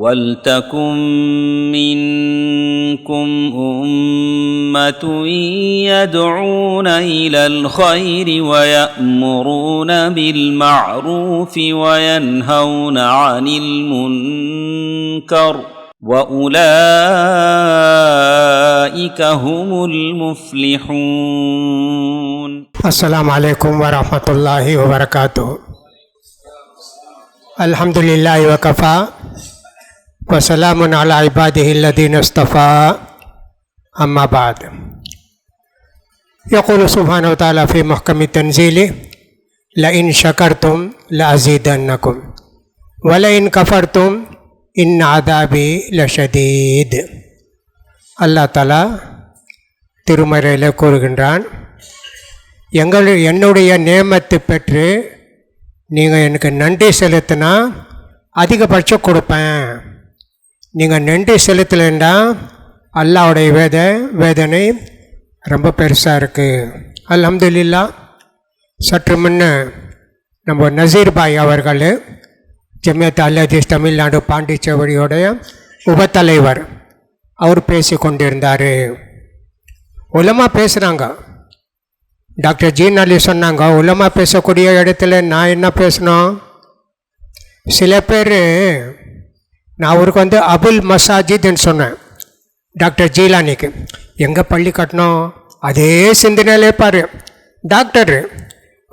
ولتكن منكم أمة يدعون إلى الخير ويأمرون بالمعروف وينهون عن المنكر وأولئك هم المفلحون. السلام عليكم ورحمة الله وبركاته. الحمد لله وكفى. وسلام على عباده الذين اصطفى أما بعد يقول سبحانه وتعالى في محكم تنزيله لئن شكرتم لأزيدنكم ولئن كفرتم إن عذابي لشديد அல்லா தாலா திருமறையில் கூறுகின்றான் எங்கள் என்னுடைய நியமத்தை பெற்று நீங்கள் எனக்கு நன்றி செலுத்தினா அதிகபட்சம் கொடுப்பேன் நீங்கள் நன்றி செலுத்தலைன்னா அல்லாவுடைய வேத வேதனை ரொம்ப பெருசாக இருக்குது அலமதுல்லா சற்று முன்ன நம்ம நசீர் பாய் அவர்கள் ஜமியத் அல்லதீஸ் தமிழ்நாடு பாண்டிச்சேரியோடைய உபத்தலைவர் அவர் பேசி கொண்டிருந்தார் உலமா பேசுகிறாங்க டாக்டர் ஜீன் அலி சொன்னாங்க உலமா பேசக்கூடிய இடத்துல நான் என்ன பேசணும்? சில பேர் நான் அவருக்கு வந்து அபுல் மசாஜித்னு சொன்னேன். டாக்டர் ஜீலானிக்கு. எங்கே பள்ளி கட்டணும் அதே சிந்தனையிலே பார். டாக்டர்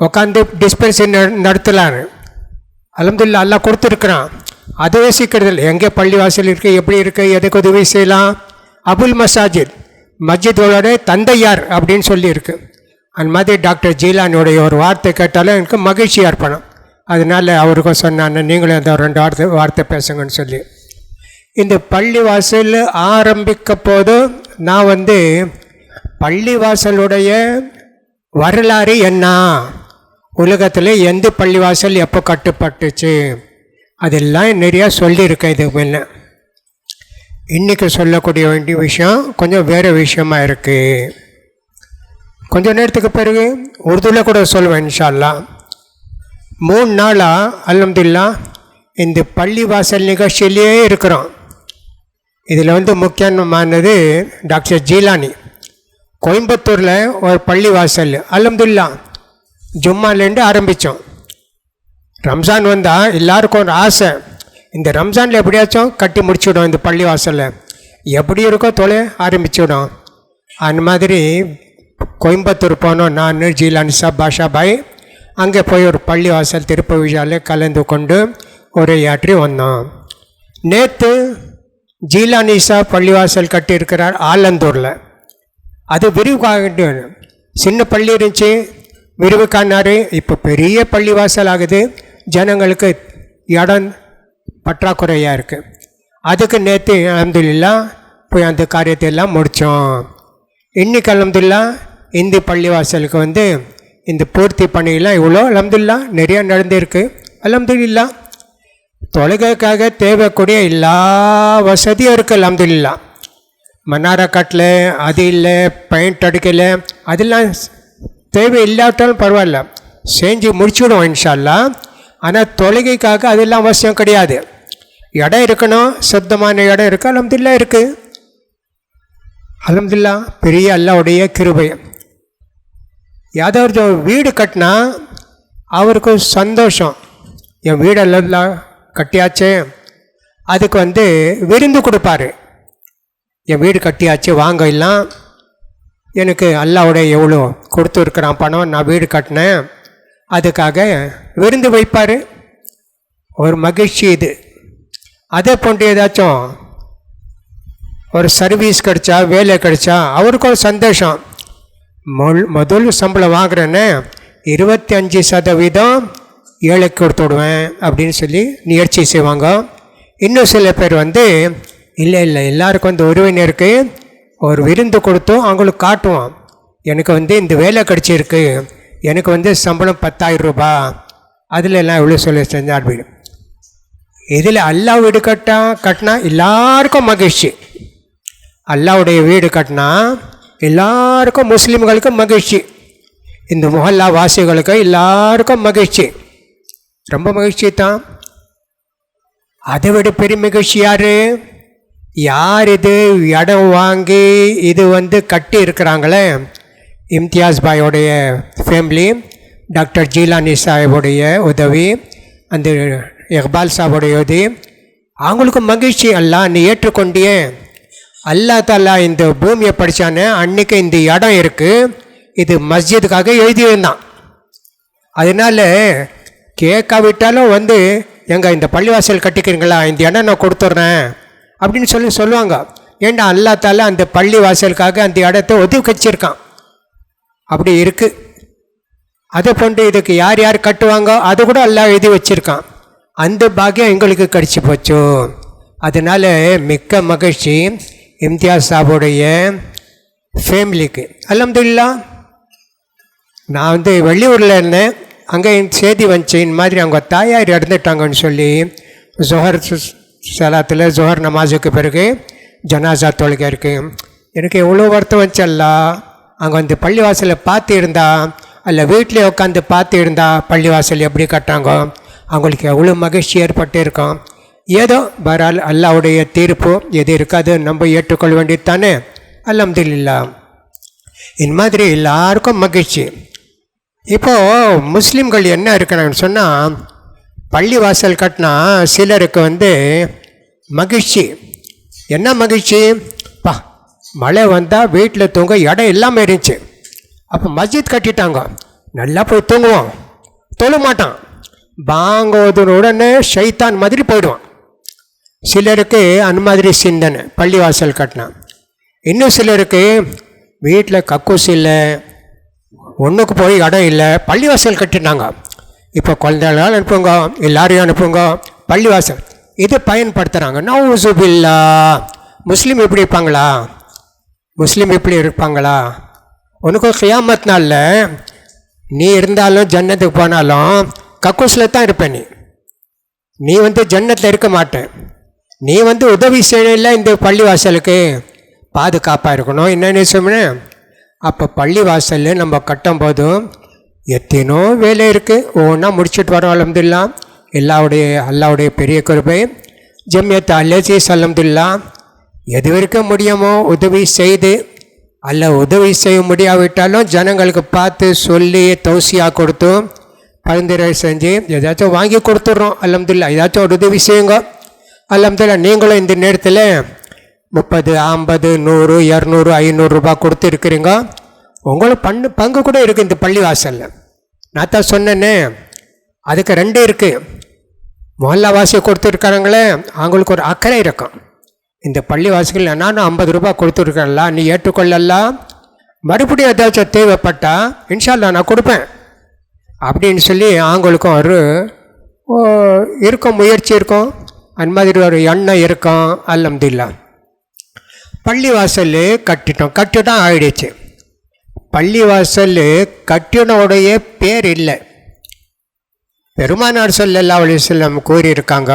உட்காந்து டிஸ்பென்சரி நடத்துலாரு அலமதுல்லா எல்லாம் கொடுத்துருக்குறான். அது யோசிக்கிறது இல்லை. எங்கே பள்ளிவாசல் இருக்குது எப்படி இருக்குது எதுக்கு உதவி செய்யலாம்? அபுல் மசாஜித் மஸ்ஜிதோட தந்தையார் அப்படின்னு சொல்லியிருக்கு. அந்த மாதிரி டாக்டர் ஜீலானியோடைய ஒரு வார்த்தை கேட்டாலும் எனக்கு மகிழ்ச்சியாக இருப்பணும் அதனால் அவருக்கும் சொன்னான்னு நீங்களும் அந்த ரெண்டு வார்த்தை வார்த்தை பேசுங்கன்னு சொல்லி. இந்த பள்ளிவாசல் ஆரம்பிக்க போது நான் வந்து பள்ளிவாசலுடைய வரலாறு என்ன? உலகத்தில் எந்த பள்ளிவாசல் எப்போ கட்டுப்பட்டுச்சு? அதெல்லாம் நிறையா சொல்லியிருக்கேன் இதுக்கு முன்ன இன்றைக்கி சொல்லக்கூடிய வேண்டிய விஷயம் கொஞ்சம் வேறு விஷயமா இருக்குது கொஞ்ச நேரத்துக்கு பிறகு உருதுவில் கூட சொல்லுவேன் இன்ஷால்லா மூணு நாளாக அல்ஹம்துலில்லா இந்த பள்ளிவாசல் நிகழ்ச்சியிலேயே இருக்கிறோம். இதில் வந்து முக்கியமானது டாக்டர் ஜீலானி. கோயம்புத்தூரில் ஒரு பள்ளிவாசல் அலம்துல்லா ஜும்மாலேருந்து ஆரம்பித்தோம். ரம்ஜான் வந்தால் எல்லாருக்கும் ஒரு ஆசை. இந்த ரம்ஜானில் எப்படியாச்சும் கட்டி முடிச்சுவிடும் இந்த பள்ளி வாசலில் எப்படி இருக்கோ தொலை ஆரம்பிச்சுவிடும் அந்த மாதிரி கோயம்புத்தூர் போனோம் நான் ஜீலானி சாப் பாஷா பாய். அங்கே போய் ஒரு பள்ளி வாசல் திருப்ப விழாவில் கலந்து கொண்டு உரையாற்றி வந்தோம். நேற்று ஜீலானிஷா பள்ளிவாசல் கட்டியிருக்கிறார் ஆலந்தூரில். அது விரிவுக்காக சின்ன பள்ளி இருந்துச்சு விரிவுக்கானாரு இப்போ பெரிய பள்ளிவாசல் ஆகுது. ஜனங்களுக்கு இடம் பற்றாக்குறையாக இருக்குது அதுக்கு நேற்று அலமதுல்லா போய் அந்த காரியத்தை எல்லாம் முடித்தோம் இன்னைக்கு அலமதுல்லா இந்தி பள்ளிவாசலுக்கு வந்து இந்த பூர்த்தி பணியெல்லாம் இவ்வளோ அலமதுல்லா நிறையா நடந்திருக்கு. அலமதுல்லா தொழுகைக்காக தேவைக்கூடிய எல்லா வசதியும் இருக்குது அலமதுல்லா மன்னாரை கட்டில் அது இல்லை பெயிண்ட் அடிக்கல அதெல்லாம் தேவை இல்லாட்டாலும் பரவாயில்ல. செஞ்சு முடிச்சுடுவோம் இன்ஷால்லா. ஆனால் தொழுகைக்காக அதெல்லாம் அவசியம் கிடையாது. இடம் இருக்கணும் சுத்தமான இடம் இருக்குது அலமதுல்லா இருக்குது அலமதுல்லா பெரிய அல்லாவுடைய கிருபை. ஏதாவது வீடு கட்டினா அவருக்கு சந்தோஷம். என் வீடெல்லாம் கட்டியாச்சே. அதுக்கு வந்து விருந்து கொடுப்பாரு. என் வீடு கட்டியாச்சு வாங்க எல்லாம். எனக்கு அல்லாவுடைய எவ்வளோ கொடுத்துருக்குறான் பணம் நான் வீடு கட்டினேன். அதுக்காக விருந்து வைப்பார். ஒரு மகிழ்ச்சி இது. அதே போன்று ஏதாச்சும் ஒரு சர்வீஸ் கிடைச்சா வேலை கிடைச்சா அவருக்கு ஒரு சந்தோஷம். மொல் முதல் சம்பளம் வாங்குறேன்னு இருபத்தி அஞ்சு சதவீதம் ஏழைக்கு கொடுத்து விடுவேன் அப்படின்னு சொல்லி நிகழ்ச்சி செய்வாங்க. இன்னும் சில பேர் வந்து இல்லை இல்லை எல்லாருக்கும் வந்து உறவினருக்கு ஒரு விருந்து கொடுத்தும் அவங்களுக்கு காட்டுவோம். எனக்கு வந்து இந்த வேலை கிடச்சிருக்கு. எனக்கு வந்து சம்பளம் பத்தாயிரம் ரூபா. அதில் எல்லாம் எவ்வளோ சொல்லி செஞ்சால் வீடு இதில் அல்லா வீடு கட்டா கட்டினா எல்லாருக்கும் மகிழ்ச்சி. அல்லாவுடைய வீடு கட்டினா எல்லாருக்கும் முஸ்லீம்களுக்கும் மகிழ்ச்சி. இந்த முகல்லா வாசிகளுக்கு எல்லாருக்கும் மகிழ்ச்சி. ரொம்ப மகிழ்ச்சி தான். அதை விட பெரிய மகிழ்ச்சி யார்? யார் இது? இடம் வாங்கி இது வந்து கட்டி இருக்கிறாங்களே? இம்தியாஸ் பாயோடைய ஃபேமிலி டாக்டர் ஜீலானி சாஹிபுடைய உதவி அந்த இக்பால் சாஹுடைய உதவி. அவங்களுக்கு மகிழ்ச்சி அல்லா நீ ஏற்றுக்கொண்டியே. அல்லா தாலா இந்த பூமியை படித்தானே அன்னைக்கு இந்த இடம் இருக்குது இது மஸ்ஜிதுக்காக எழுதியிருந்தான். அதனால கேட்காவிட்டாலும் வந்து எங்கள் இந்த பள்ளிவாசல் கட்டிக்கிறீங்களா? இந்த இடம் நான் கொடுத்துட்றேன். அப்படின்னு சொல்லி சொல்லுவாங்க. ஏண்டா அல்லா அந்த பள்ளி வாசலுக்காக அந்த இடத்த ஒதுக்கி வச்சிருக்கான்? அப்படி இருக்குது அதை போன்று இதுக்கு யார் யார் கட்டுவாங்க? அது கூட எல்லாம் எழுதி வச்சுருக்கான். அந்த பாக்கியம் எங்களுக்கு கிடச்சி போச்சு. அதனால மிக்க மகிழ்ச்சி இம்தியாஸ் சாபுடைய ஃபேமிலிக்கு அல்ஹம்துலில்லாஹ் நான் வந்து வெளியூரில் இருந்தேன். அங்கே செய்தி வந்துச்சு இந்த மாதிரி அவங்க தாயார் இறந்துட்டாங்கன்னு சொல்லி ஜொஹர் சலாத்தில் ஜொஹர் நமாஸுக்கு பிறகு ஜனாசா தொழுகை இருக்குது எனக்கு எவ்வளோ வருத்தம் வந்துச்சல்ல அங்கே வந்து பள்ளிவாசலை பார்த்து இருந்தா அல்ல வீட்டிலே உட்காந்து பார்த்து இருந்தா பள்ளிவாசல் எப்படி கட்டாங்க அவங்களுக்கு எவ்வளோ மகிழ்ச்சி ஏற்பட்டு இருக்கும் ஏதோ பரால் அல்லாவுடைய தீர்ப்பு எது இருக்காது நம்ம ஏற்றுக்கொள்ள வேண்டியது தானே. அல்ஹம்துலில்லாஹ். இந்த மாதிரி எல்லாருக்கும் மகிழ்ச்சி. இப்போது முஸ்லீம்கள் என்ன இருக்கணும்னு சொன்னால் பள்ளி வாசல் கட்டினா சிலருக்கு வந்து மகிழ்ச்சி. என்ன மகிழ்ச்சி? பா மழை வந்தால் வீட்டில் தூங்க இடம் இல்லாமல் இருந்துச்சு. அப்போ மஸ்ஜித் கட்டிட்டாங்க. நல்லா போய் தூங்குவோம் தொழ மாட்டான். பாங்கோதன உடனே ஷைத்தான் மாதிரி போயிடுவான். சிலருக்கு அந்த மாதிரி சிந்தனை பள்ளிவாசல் கட்டினா. இன்னும் சிலருக்கு வீட்டில் கக்கூஸ் இல்லை ஒன்றுக்கு போய் இடம் இல்லை பள்ளிவாசல் கட்டினாங்க. இப்போ குழந்தைகளால் அனுப்புங்க எல்லாரையும் அனுப்புங்க பள்ளிவாசல். இது பயன்படுத்துகிறாங்க நவுசுபில்லா முஸ்லீம் எப்படி இருப்பாங்களா? முஸ்லீம் எப்படி இருப்பாங்களா? உனக்கு கியாமத் நாளில் நீ இருந்தாலும் ஜன்னத்துக்கு போனாலும் கக்கூஸில் தான் இருப்ப நீ. நீ வந்து ஜன்னத்தில் இருக்க மாட்டேன் நீ வந்து உதவி செய்யல இந்த பள்ளிவாசலுக்கு. பாதுகாப்பாக இருக்கணும். என்னென்னு சொன்னேன். அப்போ பள்ளி பள்ளிவாசல் நம்ம கட்டும் போதும் எத்தனோ வேலை இருக்குது ஒவ்வொன்றா முடிச்சுட்டு வரோம் அலமதுல்லா. எல்லாவுடைய அல்லாவுடைய பெரிய குருபை. ஜம்யத் அல்லஜி அலமதுல்லா எது வரைக்கும் முடியுமோ உதவி செய்து அல்ல உதவி செய்ய முடியாவிட்டாலும் ஜனங்களுக்கு பார்த்து சொல்லி தௌசியாக கொடுத்து பரிந்துரை செஞ்சு ஏதாச்சும் வாங்கி கொடுத்துட்றோம் அலமதுல்லா. ஏதாச்சும் ஒரு உதவி செய்யுங்க. அலமதுல்லா நீங்களும் இந்த நேரத்தில் முப்பது ஐம்பது நூறு இரநூறு ஐநூறுரூபா கொடுத்துருக்குறீங்க. உங்களுக்கு பண்ணு பங்கு கூட இருக்குது இந்த பள்ளிவாசலில். நான் தான் சொன்னேன்னே அதுக்கு ரெண்டு இருக்குது மொஹல்லா வாசி கொடுத்துருக்காங்களே அவங்களுக்கு ஒரு அக்கறை இருக்கும். இந்த பள்ளிவாசிகள் நானும் ஐம்பது ரூபாய் கொடுத்துருக்கேன்ல நீ ஏற்றுக்கொள்ளலாம் மறுபடியும் ஏதாச்சும் தேவைப்பட்டால் இன்ஷால்லா நான் கொடுப்பேன். அப்படின்னு சொல்லி அவங்களுக்கும் ஒரு இருக்கும் முயற்சி இருக்கும். அந்த மாதிரி ஒரு எண்ணம் இருக்கும் அல்லம்தில்லாம் பள்ளிவாசல் கட்டிட்டோம். கட்டிடம் ஆயிடுச்சு. பள்ளிவாசல் கட்டினோடைய பேர் இல்லை. பெருமானார் ஸல்லல்லாஹு அலைஹி வஸல்லம் கூறியிருக்காங்க.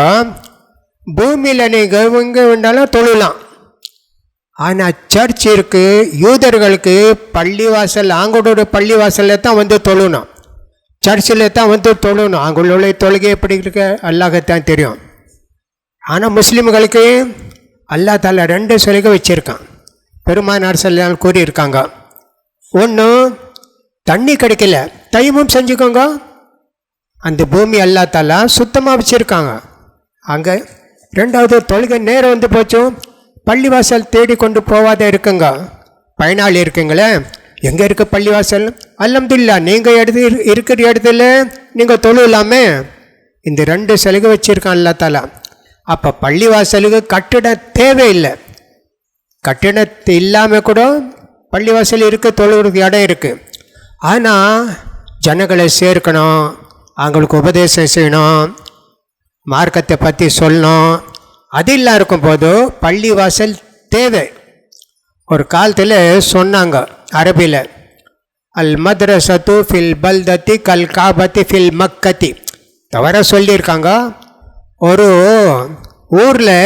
பூமியில் நீங்கள் எங்கே வேண்டாலும் தொழலாம். ஆனால் சர்ச் இருக்குது யூதர்களுக்கு பள்ளிவாசல் அவங்களோட பள்ளிவாசலில் தான் வந்து தொழணும். சர்ச்சில் தான் வந்து தொழணும். அவங்களுடைய தொழுகை எப்படி இருக்க? அல்லாகத்தான் தெரியும். ஆனால் முஸ்லீம்களுக்கு அல்லா தால ரெண்டு சொல்கை வச்சுருக்கான். பெருமானார் செல்லால் கூறியிருக்காங்க. ஒன்று தண்ணி கிடைக்கல. தைமும் செஞ்சுக்கோங்க. அந்த பூமி அல்லா தாலா சுத்தமாக வச்சுருக்காங்க. அங்கே ரெண்டாவது தொழுகை நேரம் வந்து போச்சும் பள்ளிவாசல் தேடி கொண்டு போகாத இருக்குங்க. பயனாளி இருக்குங்களே எங்கே இருக்குது பள்ளிவாசல்? அல்லம்துல்லா நீங்கள் எடுத்து இருக்கிற இடத்துல நீங்கள் தொழுலாமே இந்த ரெண்டு சலுகை வச்சுருக்கான் அல்லா தாலா. அப்போ பள்ளிவாசலுக்கு கட்டிட தேவையில்லை. கட்டிடத்து இல்லாமல் கூட பள்ளிவாசல் இருக்குது தொழுகிறதுக்கு இடம் இருக்குது ஆனால் ஜனங்களை சேர்க்கணும் அவங்களுக்கு உபதேசம் செய்யணும் மார்க்கத்தை பற்றி சொல்லணும். அது இல்லை இருக்கும்போது பள்ளிவாசல் தேவை. ஒரு காலத்தில் சொன்னாங்க அரபியில் அல் மத்ரசத்து ஃபில் பல்தத்தி கல் காபத்தி ஃபில் மக்கத்தி. தவற சொல்லியிருக்காங்க. ஒரு ஊரில்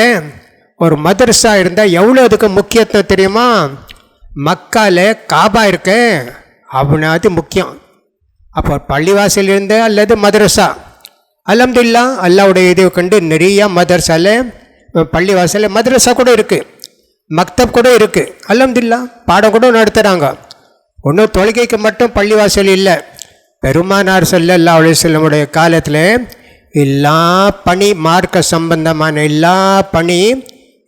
ஒரு மதரசா இருந்தால் எவ்வளோ அதுக்கு முக்கியத்துவம் தெரியுமா? மக்கால காபா இருக்கு. அப்படின்னா அது முக்கியம். அப்போ பள்ளிவாசல் இருந்து அல்லது மதரசா அல்ஹம்துலில்லா அல்லாவுடைய இதை கண்டு நிறையா மதரசால பள்ளிவாசலில் மதரசா கூட இருக்குது மக்தப் கூட இருக்குது அல்ஹம்துலில்லா பாடம் கூட நடத்துகிறாங்க ஒன்றும் தொழுகைக்கு மட்டும் பள்ளிவாசல் இல்லை. பெருமானார் ஸல்லல்லாஹு அலைஹி வஸல்லமுடைய காலத்தில் எல்லா பணி மார்க்க சம்பந்தமான எல்லா பணி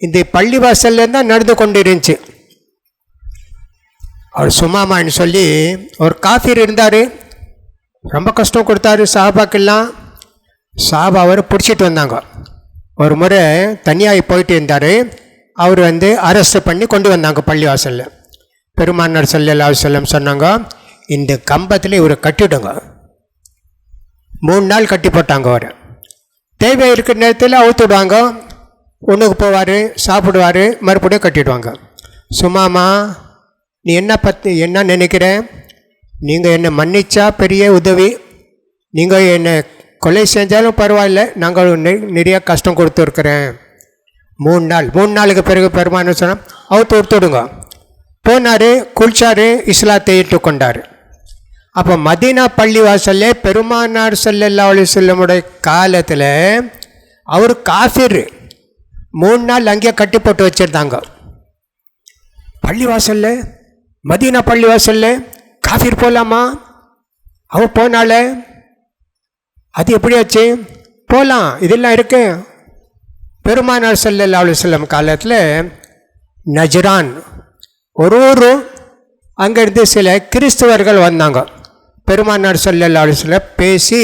இந்த பள்ளிவாசல்லேருந்து தான் நடந்து கொண்டு இருந்துச்சு அவர் சும்மாமான்னு சொல்லி ஒரு காஃபீர் இருந்தார். ரொம்ப கஷ்டம் கொடுத்தாரு சாபாக்கெல்லாம். சாபா அவர் பிடிச்சிட்டு வந்தாங்க. ஒரு முறை தனியாகி போயிட்டு இருந்தார். அவர் வந்து அரெஸ்ட் பண்ணி கொண்டு வந்தாங்க பள்ளிவாசலில். பெருமானார் ஸல்லல்லாஹு செல்லம் சொன்னாங்க இந்த கம்பத்தில் இவரை கட்டிவிடுங்க மூணு நாள் கட்டி போட்டாங்க அவர். தேவை இருக்கிற நேரத்தில் அவுத்துடுவாங்க ஒன்றுக்கு போவார் சாப்பிடுவார் மறுபடியும் கட்டிடுவாங்க. சும்மாமா நீ என்ன பற்றி என்ன நினைக்கிற? நீங்கள் என்னை மன்னிச்சா பெரிய உதவி. நீங்கள் என்னை கொலை செஞ்சாலும் பரவாயில்ல நாங்கள் நிறைய கஷ்டம் கொடுத்துருக்குறேன் மூணு நாள் மூணு நாளுக்கு பிறகு பெருமான்னு சொன்னால் அவுத்து கொடுத்துடுங்க போனார் குளிச்சார் இஸ்லாத்தை ஏற்றுக்கொண்டார். அப்போ மதீனா பள்ளிவாசல்ல பெருமானார் செல்லல்லா அலி செல்லமுடைய காலத்தில் அவர் காஃபிர் மூணு நாள் அங்கேயே கட்டி போட்டு வச்சுருந்தாங்க. பள்ளிவாசல்ல மதீனா பள்ளிவாசல்ல காஃபிர் போகலாமா அவ போனால அது எப்படி ஆச்சு? போகலாம் இதெல்லாம் இருக்கு. பெருமானார் செல்லல்லா அலி செல்லம் காலத்தில் நஜ்ரான் ஒரு ஊர் அங்கேருந்து சில கிறிஸ்தவர்கள் வந்தாங்க. பெருமானார் ஸல்லல்லாஹு அலைஹி பேசி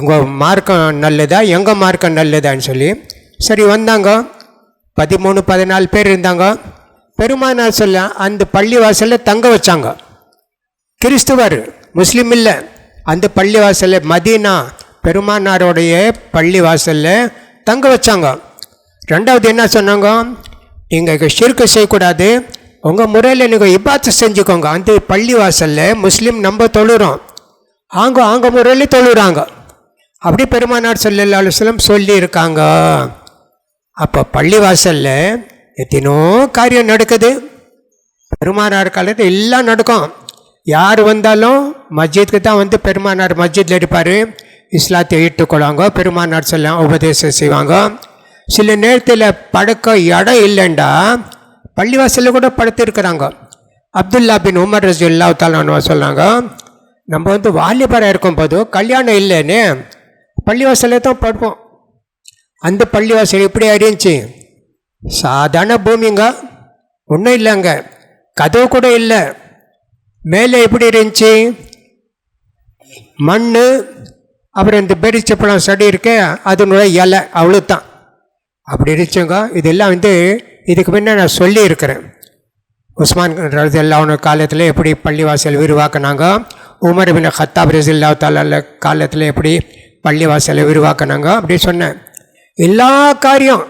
உங்கள் மார்க்கம் நல்லதா? எங்கள் மார்க்கம் நல்லதான்னு சொல்லி. சரி வந்தாங்க. பதிமூணு பதினாலு பேர் இருந்தாங்க. பெருமானார் சொல்ல அந்த பள்ளிவாசலில் தங்க வச்சாங்க. கிறிஸ்துவர் முஸ்லீம் இல்லை. அந்த பள்ளிவாசலில் மதீனா பெருமானாருடைய பள்ளிவாசலில் தங்க வச்சாங்க. ரெண்டாவது என்ன சொன்னாங்க? நீங்கள் ஷிர்கு செய்யக்கூடாது. உங்கள் முறையில் நீங்கள் இபாத்து செஞ்சுக்கோங்க. அந்த பள்ளிவாசலில் முஸ்லீம் நம்ம தொழுறோம். அவங்க ஆங்க முறையில் தொழுறாங்க. அப்படி பெருமானார் ஸல்லல்லாஹு சொல்லியிருக்காங்க வஸல்லம் அப்போ பள்ளிவாசலில் எத்தனோ காரியம் நடக்குது. பெருமானார் காலத்தில் எல்லாம் நடக்கும். யார் வந்தாலும் மஸ்ஜித்துக்கு தான் வந்து பெருமானார் மஸ்ஜித்தில் இருப்பார். இஸ்லாத்தை ஏற்றுக்கொள்வாங்க. பெருமானார் சொல்ல உபதேசம் செய்வாங்க. சில நேரத்தில் படுக்க இடம் இல்லைண்டா. பள்ளிவாசலில் கூட படுத்திருக்கிறாங்க. அப்துல்லா பின் உமர் ரஜி அல்லா தாலான்னு சொல்கிறாங்க நம்ம வந்து வாலிபராக இருக்கும் போது கல்யாணம் இல்லைன்னு பள்ளிவாசலில் தான் படுப்போம். அந்த பள்ளிவாசல் எப்படி இருந்துச்சு சாதாரண பூமிங்க. ஒன்றும் இல்லைங்க. கதவு கூட இல்லை. மேலே எப்படி இருந்துச்சு? மண் அப்புறம் இந்த பெரிச்சப்பழம் செடி இருக்கே அதனுடைய இலை அவ்வளோ தான் அப்படி இருந்துச்சுங்க. இதெல்லாம் வந்து இதுக்கு முன்னே நான் சொல்லியிருக்கிறேன். உஸ்மான் ரஜல்லாவுன காலத்தில் எப்படி பள்ளிவாசல் விரிவாக்குனாங்க? உமர் பின் ஹத்தாப் ரசில்லா தால காலத்தில் எப்படி பள்ளிவாசலை விரிவாக்குனாங்க அப்படி சொன்னேன். எல்லா காரியம்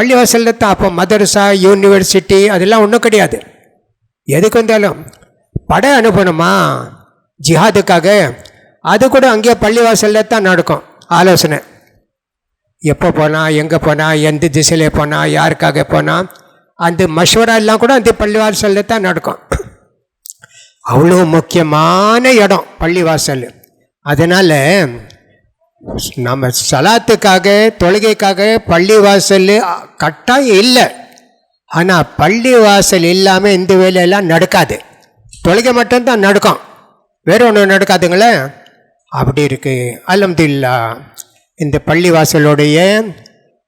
பள்ளிவாசலில் தான். அப்போ மதரசா யூனிவர்சிட்டி அதெல்லாம் ஒன்றும் கிடையாது. எதுக்கு வந்தாலும் படை அனுப்பணுமா? ஜிஹாதுக்காக. அது கூட அங்கேயே பள்ளிவாசலில் தான் நடக்கும். ஆலோசனை. எப்போ போனால் எங்கே போனால் எந்த திசையில் போனால் யாருக்காக போனால் அந்த மஷ்வரா எல்லாம் கூட அந்த பள்ளிவாசலில் தான் நடக்கும். அவ்வளோ முக்கியமான இடம் பள்ளிவாசல். அதனால் நம்ம சலாத்துக்காக தொழுகைக்காக பள்ளிவாசல் கட்டாயம் இல்லை. ஆனால் பள்ளிவாசல் இல்லாமல் இந்த வேலையெல்லாம் நடக்காது. தொழுகை மட்டும்தான் நடக்கும். வேற ஒன்றும் நடக்காதுங்களே? அப்படி இருக்குது அலமதுல்லா இந்த பள்ளிவாசலுடைய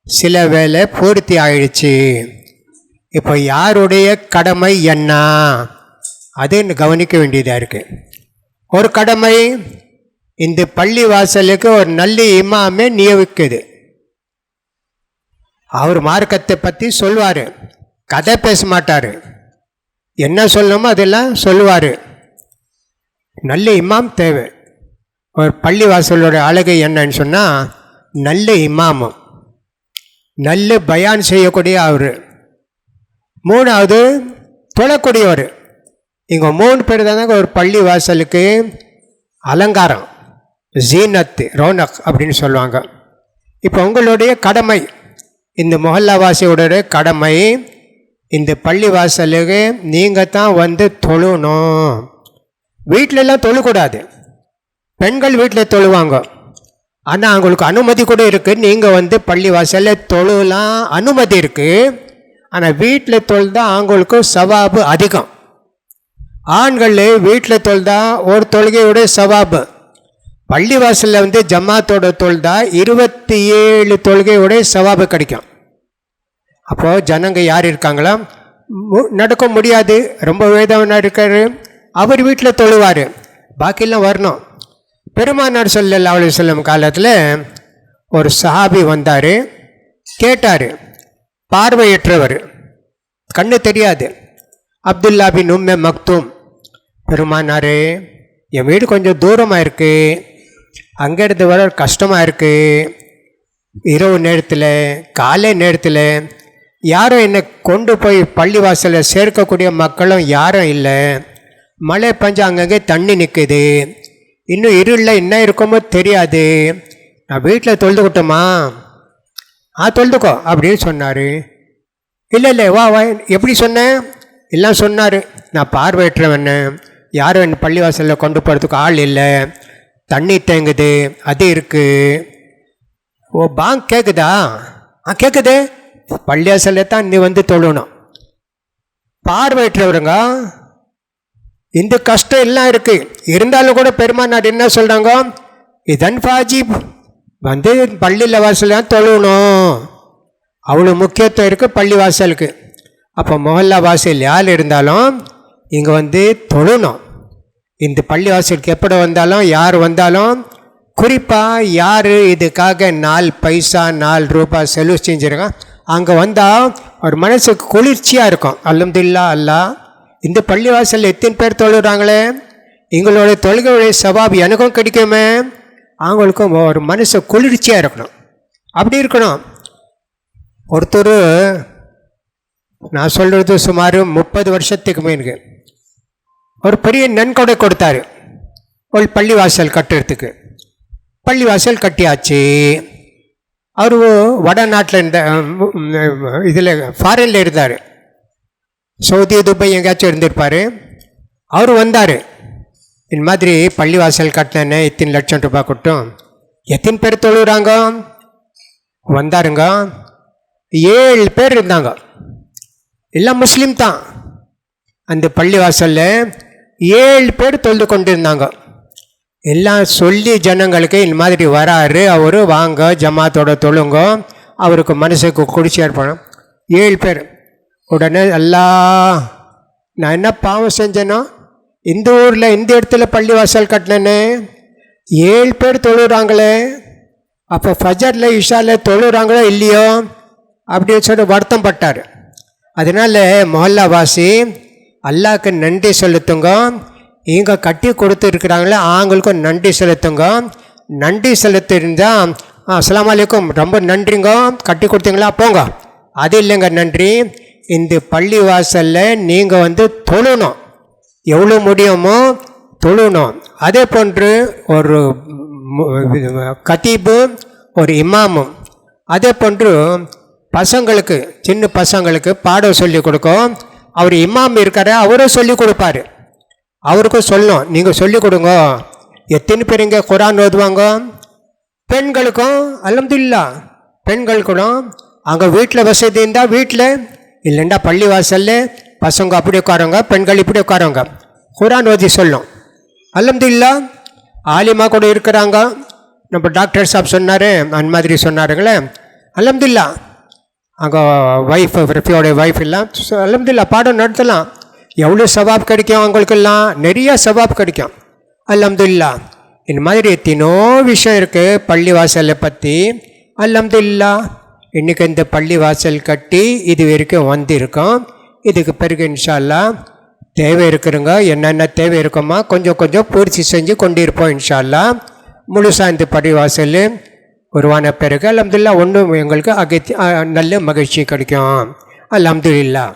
சில வேலை பூர்த்தி ஆயிடுச்சு. இப்போ யாருடைய கடமை என்ன? அது கவனிக்க வேண்டியதாக இருக்குது ஒரு கடமை இந்த பள்ளிவாசலுக்கு ஒரு நல்ல இமாமே நியமிக்குது. அவர் மார்க்கத்தை பற்றி சொல்வார். கதை பேச மாட்டார். என்ன சொல்லணுமோ அதெல்லாம் சொல்லுவார் நல்ல இமாம் தேவை. ஒரு பள்ளிவாசலோட அழகு என்னன்னு சொன்னால் நல்ல இமாமம் நல்ல பயான் செய்யக்கூடிய அவர் மூணாவது தொழக்கூடியவர். இங்கே மூணு பேர் தானங்க ஒரு பள்ளி வாசலுக்கு அலங்காரம். ஜீனத்து ரோனக் அப்படின்னு சொல்லுவாங்க. இப்போ உங்களுடைய கடமை இந்த மொஹல்லாவாசியோட கடமை இந்த பள்ளி வாசலுக்கு நீங்கள் தான் வந்து தொழுணும். வீட்டிலலாம் தொழக்கூடாது. பெண்கள் வீட்டில் தொழுவாங்க. ஆனால் அவங்களுக்கு அனுமதி கூட இருக்குது நீங்கள் வந்து பள்ளி வாசலில் தொழுலாம் அனுமதி இருக்குது ஆனால் வீட்டில் தொழுதா அவங்களுக்கு சவாபு அதிகம். ஆண்கள் வீட்டில் தொழுதா ஒரு தொழுகையோட சவாபு. பள்ளிவாசலில் வந்து ஜமாத்தோட தொழுதா இருபத்தி ஏழு தொழுகையோட சவாபு கிடைக்கும். அப்போது ஜனங்க யார் இருக்காங்களா? நடக்க முடியாது. ரொம்ப வேதவனாக இருக்கார். அவர் வீட்டில் தொழுவார். பாக்கியெல்லாம் வரணும். பெருமானார் சொல்லல்லா அலி சொல்லம் காலத்தில் ஒரு சஹாபி வந்தார். கேட்டார் பார்வையற்றவர் கண்ணு தெரியாது. அப்துல்லா பின் உம்மே மக்தூம் பெருமானார் என் வீடு கொஞ்சம் தூரமாக இருக்குது அங்கேருந்து வர கஷ்டமாக இருக்குது இரவு நேரத்தில் காலை நேரத்தில் யாரும் என்னை கொண்டு போய் பள்ளிவாசலில் சேர்க்கக்கூடிய மக்களும் யாரும் இல்லை. மழை பஞ்சு அங்கங்கே தண்ணி நிற்குது இன்னும் இருளில் என்ன இருக்குமோ தெரியாது. நான் வீட்டில் தொழுதுக்கிட்டோமா ஆ தொழுதுக்கோ அப்படின்னு சொன்னார். இல்லை இல்லை வா வா எப்படி சொன்னேன் எல்லாம் சொன்னார். நான் பார்வையற்றவன். யாரும் என் பள்ளிவாசலில் கொண்டு போகிறதுக்கு ஆள் இல்லை. தண்ணி தேங்குது அது இருக்குது ஓ பாங்க் கேட்குதா ஆ கேட்குது பள்ளிவாசலில் தான் நீ வந்து தொழணும். பார்வையற்றவருங்க? இந்த கஷ்டம் எல்லாம் இருக்குது இருந்தாலும் கூட பெருமானார் என்ன சொல்கிறாங்க இதன் ஃபாஜிப் வந்து பள்ளியில் வாசல் தான் தொழணும் அவ்வளோ முக்கியத்துவம் இருக்குது பள்ளி வாசலுக்கு அப்போ மொஹல்லா வாசல் யார் இருந்தாலும் இங்கே வந்து தொழணும் இந்த பள்ளி வாசலுக்கு எப்படி வந்தாலும் யார் வந்தாலும் குறிப்பாக யார் இதுக்காக நாலு பைசா நாலு ரூபாய் செலவு செஞ்சுருக்கான் அங்கே வந்தால் ஒரு மனசுக்கு குளிர்ச்சியாக இருக்கும். அல்ஹம்துலில்லாஹ் அல்லாஹ் இந்த பள்ளிவாசல் எத்தனை பேர் தொழுகிறாங்களே எங்களோட தொழுகையுடைய சவாப் எனக்கும் கிடைக்குமே? அவங்களுக்கும் ஒரு மனசு குளிர்ச்சியாக இருக்கணும். அப்படி இருக்கணும். ஒருத்தர் நான் சொல்கிறது சுமார் முப்பது வருஷத்துக்கு மீனுக்கு ஒரு பெரிய நன்கொடை கொடுத்தாரு. ஒரு பள்ளிவாசல் கட்டுறதுக்கு. பள்ளிவாசல் கட்டியாச்சு. அவர் வடநாட்டில் இருந்த இதில் ஃபாரினில் இருந்தார். சவுதி துபை எங்கேயாச்சும் இருந்திருப்பார். அவர் வந்தார். இந்த மாதிரி பள்ளிவாசல் கட்டினேன்னு இத்தனை லட்சம் ரூபாய் கொட்டும் எத்தனை பேர் தொழுகிறாங்க? வந்தாருங்க. ஏழு பேர் இருந்தாங்க. எல்லாம் முஸ்லீம் தான். அந்த பள்ளிவாசலில் ஏழு பேர் தொழுது கொண்டு இருந்தாங்க எல்லாம் சொல்லி ஜனங்களுக்கு இந்த மாதிரி வராரு. அவர் வாங்க ஜமாத்தோட தொழுங்க. அவருக்கு மனசுக்கு குடிச்சு ஏற்படும். ஏழு பேர். உடனே அல்லா நான் என்ன பாவம் செஞ்சேனோ இந்த ஊரில் இந்த இடத்துல பள்ளிவாசல் கட்டினேன்னு ஏழு பேர் தொழுகிறாங்களே அப்போ ஃபஜரில் இஷாவில் தொழுகிறாங்களோ இல்லையோ? அப்படின்னு சொல்லி வருத்தம் பட்டார். அதனால் மொஹல்லாவாசி அல்லாவுக்கு நன்றி செலுத்துங்க. இங்கே கட்டி கொடுத்துருக்குறாங்களே அவங்களுக்கும் நன்றி செலுத்துங்க. நன்றி செலுத்திருந்தால் அஸ்லாம் வலைக்கும் ரொம்ப நன்றிங்க. கட்டி கொடுத்தீங்களா போங்க. அது இல்லைங்க நன்றி. இந்த பள்ளி வாசலில் நீங்கள் வந்து தொழணும். எவ்வளோ முடியுமோ தொழணும். அதே போன்று ஒரு கத்தீபு ஒரு இமாமும் அதே போன்று பசங்களுக்கு சின்ன பசங்களுக்கு பாடம் சொல்லி கொடுக்கும். அவர் இமாம் இருக்காரு அவரும் சொல்லி கொடுப்பாரு. அவருக்கும் சொல்லணும் நீங்கள் சொல்லி கொடுங்க. எத்தனை பேர் இங்கே குரான் ஓதுவாங்க? பெண்களுக்கும் அலமதுல்லா பெண்கள் கூட அங்கே வீட்டில் வசதி இருந்தால் வீட்டில் இல்லைண்டா பள்ளி வாசலில் பசங்க அப்படி உட்காருங்க பெண்கள் இப்படி உட்காருங்க. குரான் ஓதி சொல்லும். அல்ஹம்துலில்லா ஆலிமா கூட இருக்கிறாங்க. நம்ம டாக்டர் சாப் சொன்னார் அந்த மாதிரி சொன்னாருங்களே. அல்ஹம்துலில்லா. அங்கே ஒய்ஃப் ரஃபியோடைய ஒய்ஃப் எல்லாம் so, அல்ஹம்துலில்லா பாடம் நடத்தலாம். எவ்வளோ சவாப் கிடைக்கும் அவங்களுக்கெல்லாம்? நிறைய சவாப் கிடைக்கும். அல்ஹம்துலில்லா. இந்த மாதிரி எத்தனோ விஷயம் இருக்குது பள்ளி வாசலை பற்றி அல்ஹம்துலில்லா. இன்றைக்கி இந்த பள்ளி வாசல் கட்டி இது வரைக்கும் வந்திருக்கோம். இதுக்கு பிறகு இன்ஷால்லா தேவை இருக்கிறவங்க என்னென்ன தேவை இருக்குமா கொஞ்சம் கொஞ்சம் பூர்த்தி செஞ்சு கொண்டிருப்போம் இன்ஷால்லா. அல்லாஹ் முழுசாக இந்த பள்ளி வாசல் உருவான பிறகு அலமதுல்லா ஒன்றும் எங்களுக்கு அகத்தி நல்ல மகிழ்ச்சி கிடைக்கும். அலமதுல்லா